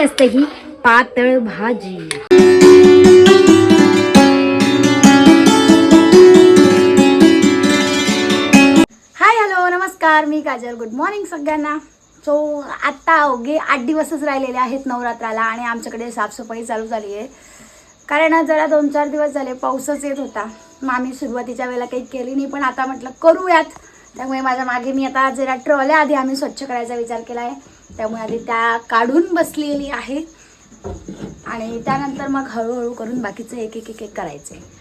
असते ही पातळ भाजी. हाय हॅलो नमस्कार. मी काजल. गुड मॉर्निंग सगळ्यांना. सो आत्ता अवघे आठ दिवसच राहिलेले आहेत नवरात्राला आणि आमच्याकडे साफसफाई चालू झाली आहे कारण जरा दोन चार दिवस झाले पाऊसच येत होता. मग आम्ही सुरुवातीच्या वेळेला काही केली नाही पण आता म्हटलं करूयात. त्यामुळे माझ्या मागे मी आता जरा ट्रॉल्या आधी आम्ही स्वच्छ करायचा विचार केला आहे त्यामुळे आधी त्या काढून बसलेली आहे. आणि त्यानंतर मग हळूहळू करून बाकीचं एक एक एक एक करायचं आहे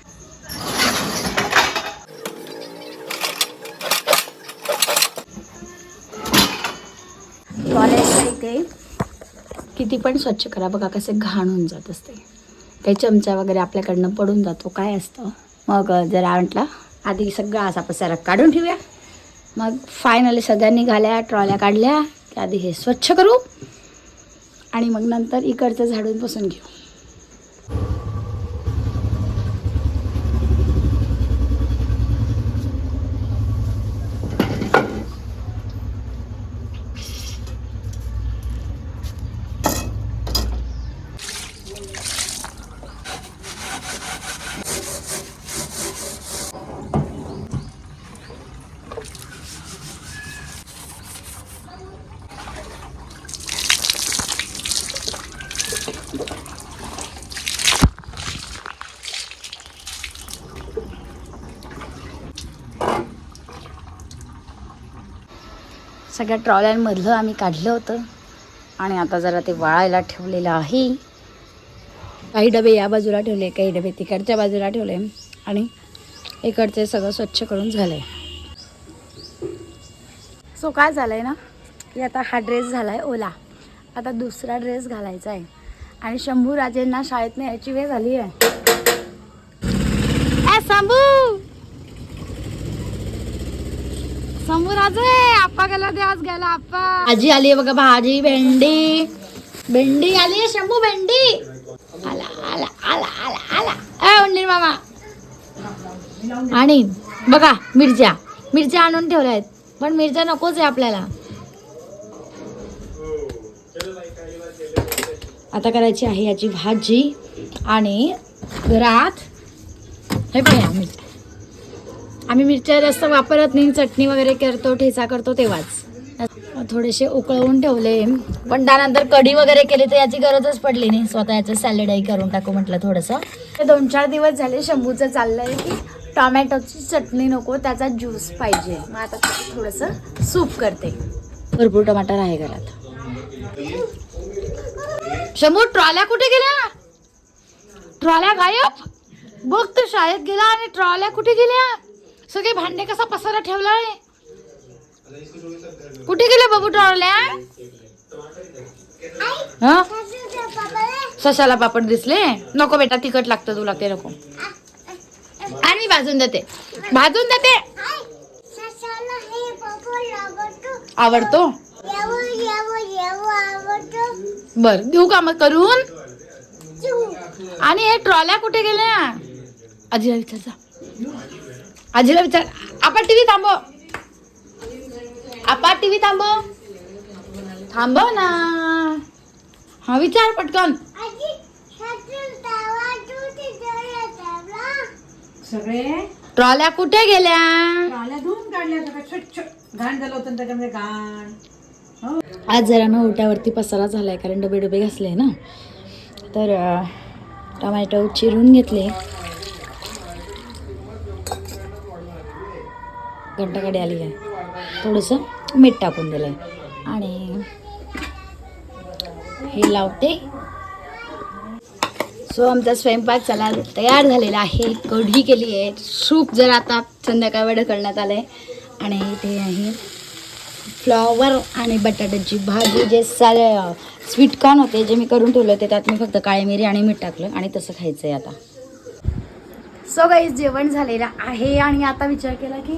इथे किती पण स्वच्छ करा बघा कसे घाण होऊन जात असते. काही चमचा वगैरे आपल्याकडनं पडून जातो काय असतं? मग जरा म्हटलं आधी सगळा असा पसारा काढून ठेवूया. मग फायनली सगळ्यांनी घाल्या ट्रॉल्या काढल्या. आधी हे स्वच्छ करू आणि मग नंतर इकडचं झाडून पुसून घेऊ. सगळ्या ट्रॉल्यांमधलं आम्ही काढलं होतं. आणि आता जरा ते वाळायला ठेवलेलं आहे. काही डबे या बाजूला ठेवले काही डबे तिकडच्या बाजूला ठेवले. आणि इकडचे सगळं स्वच्छ करून झालं आहे सो काय झालं आहे ना की आता हा ड्रेस झाला आहे ओला. आता दुसरा ड्रेस घालायचा आहे. आणि शंभू राजेंना शाळेत न्यायची वेळ झाली आहे शंभू! समोर आज आप्पा गेला दे आज गेला आप्पा. आजी आली आहे बघा भाजी भेंडी. भेंडी आली आहे शंभू भेंडी. आला आला आला आला आला. ए उंडीर मामा. आणि बघा मिरच्या. मिरच्या आणून ठेवल्या आहेत. पण मिरच्या नकोच आहे आपल्याला. आता करायची आहे याची भाजी आणि घरात हे बघा मिरच्या. आम्ही मिरच्या जास्त वापरत नाही चटणी वगैरे करतो ठेचा करतो तेव्हाच. थोडेसे उकळवून ठेवले. पण त्यानंतर कढी वगैरे केली तर याची गरजच पडली नाही. स्वतः याचं सॅलडही करून टाकू म्हटलं थोडंसं. ते दोन चार दिवस झाले शंभूचं चाललंय की टॉमॅटोची चटणी नको त्याचा ज्यूस पाहिजे. मग आता थोडंसं सूप करते. भरपूर टमाटर आहे घरात. शंभू ट्रॉल्या कुठे गेल्या? ट्रॉल्या गायब? बघ तू शाळेत गेला आणि ट्रॉल्या कुठे गेल्या? सगळे भांडे कसा पसारा ठेवलाय? कुठे गेले बाबू ट्रॉल्या? हा? सशाला पापड दिसले? नको बेटा तिखट लागतं तुला ते नको. आणि भाजून देते. भाजून देते. आवडतो. बर देऊ का मग करून? आणि हे ट्रॉल्या कुठे गेल्या? आजीला विचार आजीला विचार आपण टीव्ही थांबव आपण टीव्ही थांबव थांबव ना हा विचार पटकन सगळे ट्रॉल्या कुठे गेल्या धुवून काढल्या घाण झालं होतं ना त्याच्यामध्ये घाण आज जरा ना ओट्यावरती पसारा झालाय कारण डबे डबे घासले ना तर टोमॅटो चिरून घेतले घंटागाडी आली आहे थोडंसं मीठ टाकून दिलं आहे आणि हे लावते. सो आमचा स्वयंपाक चला तयार झालेला आहे. कढी केली आहे. सूप जर आता संध्याकाळ वेळ करण्यात आलं आहे आणि ते आहे फ्लॉवर आणि बटाट्याची भाजी जे सारे स्वीट कॉर्न होते जे मी करून ठेवले होते त्यात मी फक्त काळी मिरी आणि मीठ टाकलं आणि तसं खायचं आहे आता. सो जेवण झालेलं आहे आणि आता विचार केला की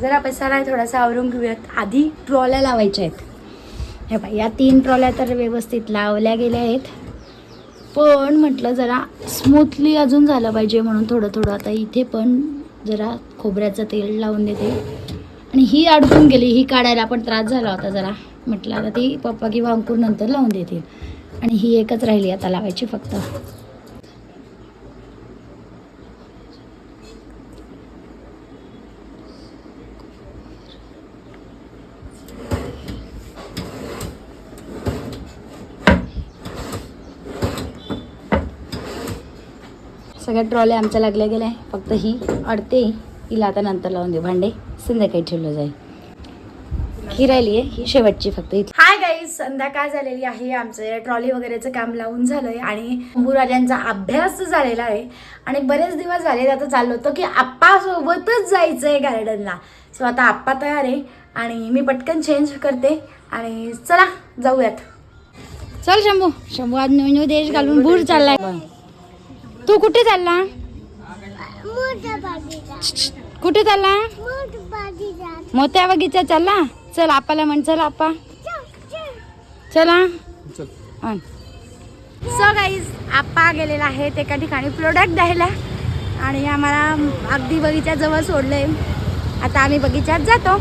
जरा पसारा थोडासा आवरून घेऊयात आधी ट्रॉल्या लावायच्या आहेत. हे बाई या तीन ट्रॉल्या तर व्यवस्थित लावल्या गेल्या आहेत. पण म्हटलं जरा स्मूथली अजून झालं पाहिजे म्हणून थोडं थोडं. आता इथे पण जरा खोबऱ्याचं तेल लावून देते. आणि ही अडकून गेली ही काढायला पण त्रास झाला होता जरा. म्हटलं आता ती पप्पा किंवा अंकुर नंतर लावून देतील. आणि ही एकच राहिली आता लावायची फक्त. सगळ्या ट्रॉल्या आमच्या लागल्या गेल्या. फक्त ही अडते. हिला आता नंतर लावून देऊ. भांडे संध्याकाळी ठेवलं जाईल. ही राहिली आहे. ही शेवटची फक्त हाय गाईज संध्याकाळ झालेली आहे. आमचं ट्रॉली वगैरेचं काम लावून झालंय आणि शंभूराजांचा अभ्यास झालेला आहे. आणि बरेच दिवस झाले आता चाललो होतं की आप्पा सोबतच जायचं आहे गार्डनला सो आता आप्पा तयार आहे आणि मी पटकन चेंज करते. आणि चला जाऊयात. चल शंभू. शंभू आज न्यू देश घालून भूर चाललाय. तू कुठे चालला? कुठे चालला? मोत्या बगीचा चालला? चल आपाला म्हण चल आपा. चला सो गाईज आप्पा गेलेला आहे ते एका ठिकाणी प्रोडक्ट द्यायला. आणि आम्हाला अगदी बगीच्याजवळ सोडलंय. आता आम्ही बगीच्यात जातो.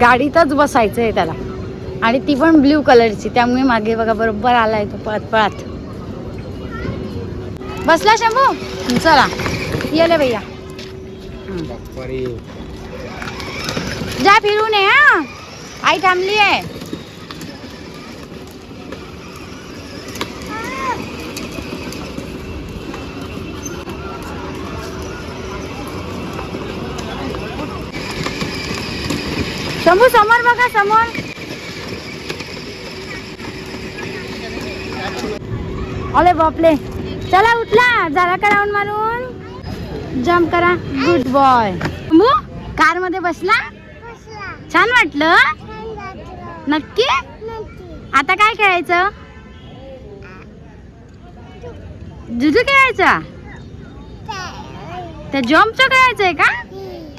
गाडीतच बसायचं आहे त्याला. आणि ती पण ब्ल्यू कलरची त्यामुळे मागे बघा बरोबर आलाय तो पळत पळत बसला शंभू? चला. येले भैया. जा फिरून ये हा. आई थांबली आहे. शंभू समोर बघा समोर. अरे बापले चला उठला झाला का राऊंड मारून? जम्प करा. गुड बॉय शंभू कारमध्ये बसला. छान वाटलं? नक्की? आता काय खेळायचं? जुजू खेळायचा? त्या जम्पचं खेळायचंय का?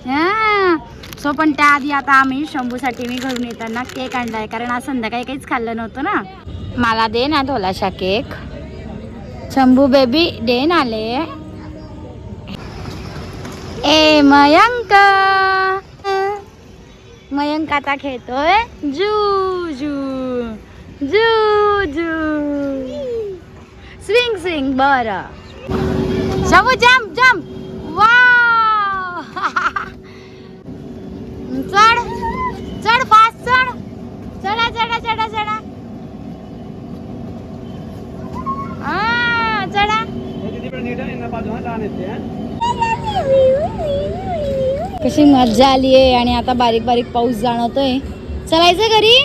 हा. सो पण त्याआधी आता आम्ही शंभूसाठी मी घरून येताना केक आणलाय कारण आज संध्याकाळी काहीच खाल्लं नव्हतं ना. मला दे ना थोडासा केक. शंभू बेबी दे ना आले ए मयंक मयंक आता खेळतोय जू जू जू जू स्विंग स्विंग बर शंभू जम्प जम्प कशी मजा आली आहे आणि आता बारीक बारीक पाऊस जाणवतोय. चलायचं घरी.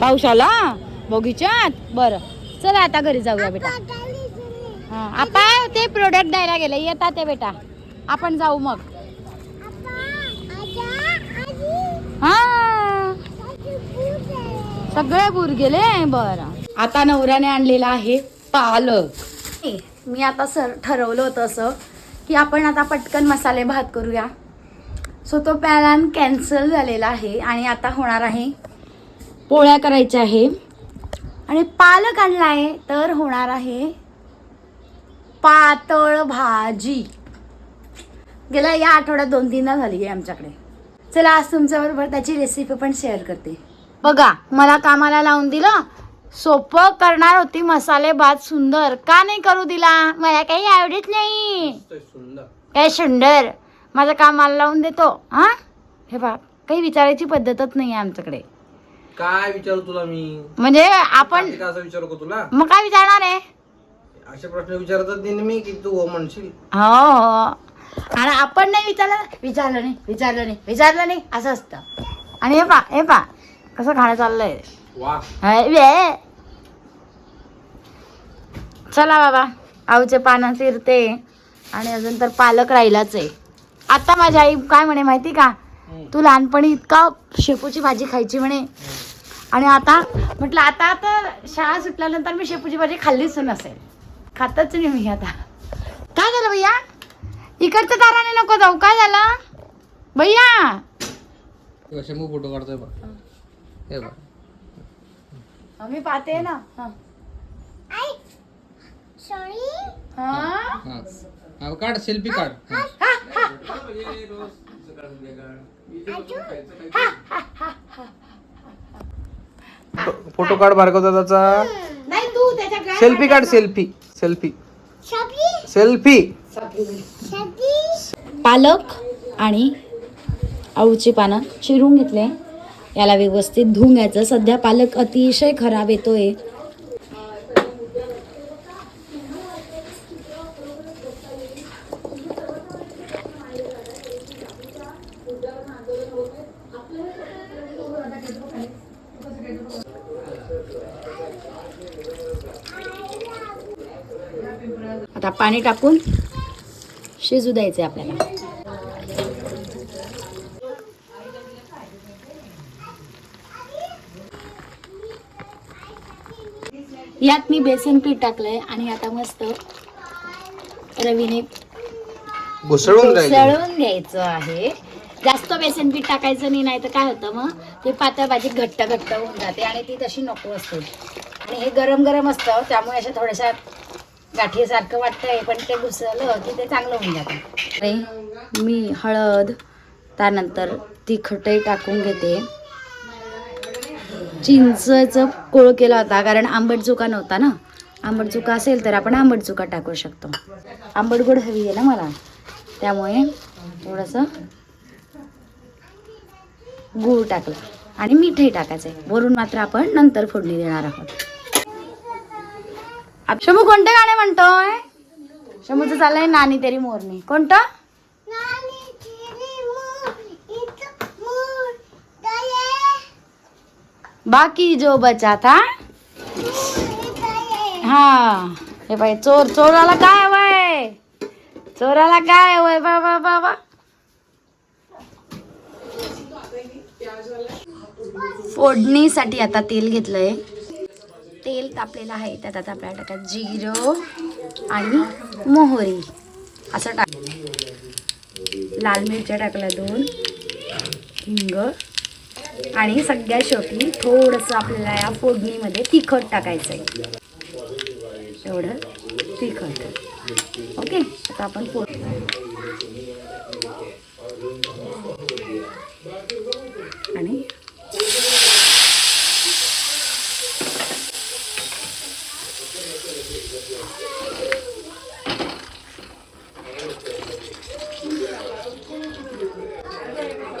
पाऊस आला? बगीच्यात बरं. चला आता घरी जाऊया बेटा. हा आपा ते प्रोडक्ट द्यायला गेले. येतात ते बेटा. आपण जाऊ मग. हा. सगळे बुर गेले बरं. आता नवऱ्याने आणलेला आहे पालक. मी आता सर ठरवलं होतं असं की आपण आता पटकन मसाले भात करूया. सो तो प्लॅन कॅन्सल झालेला आहे आणि आता होणार आहे पोळ्या करायच्या आहे. आणि पालक आणला आहे तर होणार आहे पातळ भाजी. गेल्या या आठवड्यात दोन तीनदा झाली आहे आमच्याकडे. चला आज तुमच्याबरोबर त्याची रेसिपी पण शेअर करते. बघा मला कामाला लावून दिलं. सोपं करणार होती मसाले भात सुंदर. का नाही करू दिला? मला काही आवडत नाही. काय सुंदर? माझं कामाला लावून देतो. हा? हे बघ काही विचारायची पद्धतच नाही आहे आमच्याकडे. काय विचारू तुला मी? म्हणजे आपण आधी का असं विचारू का तुला? मग काय विचारणार आहे? असे प्रश्न विचारतच नाही मी की तू हो म्हणशील. हो हो. आणि आपण नाही विचारलं विचारलं नाही विचारलं नाही विचारलं नाही. असं असतं. आणि हे पा हे पा कसं खाणं चाललंय. चला बाबा आऊचे पानं चिरते. आणि अजून तर पालक राहिलाच आहे. आता माझी आई काय म्हणे माहिती का? तू लहानपणी इतका शेपूची भाजी खायची म्हणे. आणि आता म्हटलं आता तर शाळा सुटल्यानंतर मी शेपूची भाजी खाल्लीच नसेल. खातच नाही मी आता. काय झालं भैया? इकडच्या दाराने नको जाऊ. काय झालं? भैया! शंभू फोटो काढतोय बघ. हे बघ. मी पाहते ना. हा. हा? हा. काढ सेल्फी काढ. फोटो काढ भार्गव दादाचा. नाही तू त्याच्या काय सेल्फी काढ सेल्फी सेल्फी सेल्फी पालक आणि आळूची पानं चिरून घेतले. याला व्यवस्थित धुवून घ्यायचं सध्या पालक अतिशय खराब येतोय. आता पाणी टाकून शिजू द्यायचे आपल्याला. यात मी बेसन पीठ टाकलंय आणि आता मस्त रवीने घुसळून घ्यायचं आहे. जास्त बेसन पीठ टाकायचं नाही नाही तर काय होतं मग? ते पातळ भाजी घट्ट घट्ट होऊन जाते आणि ती तशी नको असते. आणि हे गरम गरम असतं त्यामुळे अशा थोड्याशा गाठीसारखं वाटतंय पण ते घुसळलं की ते चांगलं होऊन जातं. मी हळद त्यानंतर तिखटही टाकून घेते. चिंचचं कोळ केला होता कारण आंबट चुका नव्हता ना? आंबट चुका असेल तर आपण आंबट चुका टाकू शकतो. आंबट गोड हवी आहे ना मला? त्यामुळे थोडंसं गूळ टाकला. आणि मीठही टाकायचं आहे वरून मात्र आपण नंतर फोडणी देणार आहोत. आप- शंभू कोणते गाणे म्हणतोय? शंभूचं चाललंय नानी तेरी मोरणी कोणतं? बाकी जो बचा था हा. हे बाई चोर चोराला काय वय? चोराला काय वय? बाबा बाबा फोडणीसाठी आता तेल घेतलंय. तेल तापलेलं आहे त्यात आता आपल्याला टाका जिरं आणि मोहरी. असं टाक. लाल मिरच्या टाकल्या दोन. हिंग. आणि सगळ्या शेवटी थोडंसं आपल्याला या फोडणीमध्ये तिखट टाकायचं आहे एवढं तिखट. ओके आता आपण फोड आणि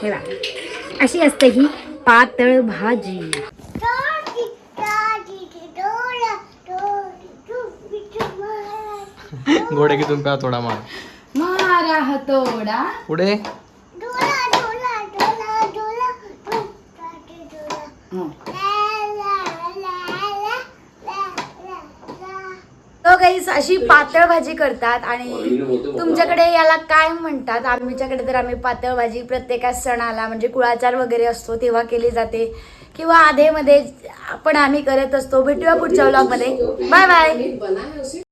हे बघा. अशी असते ही. पातळ भाजी. घोडे की तुम थोडा मार मारा हतोडा पुढे? तो गाईस अशी पातळ भाजी करतात आणि तुमच्याकडे याला काय म्हणतात? आमच्याकडे तर आम्ही पातळ भाजी प्रत्येका सणाला म्हणजे कुळाचार वगैरे असतो तेव्हा केली जाते. किंवा आधेमध्ये पण आम्ही करत असतो. भेटूया पुढच्या व्लॉगमध्ये बाय बाय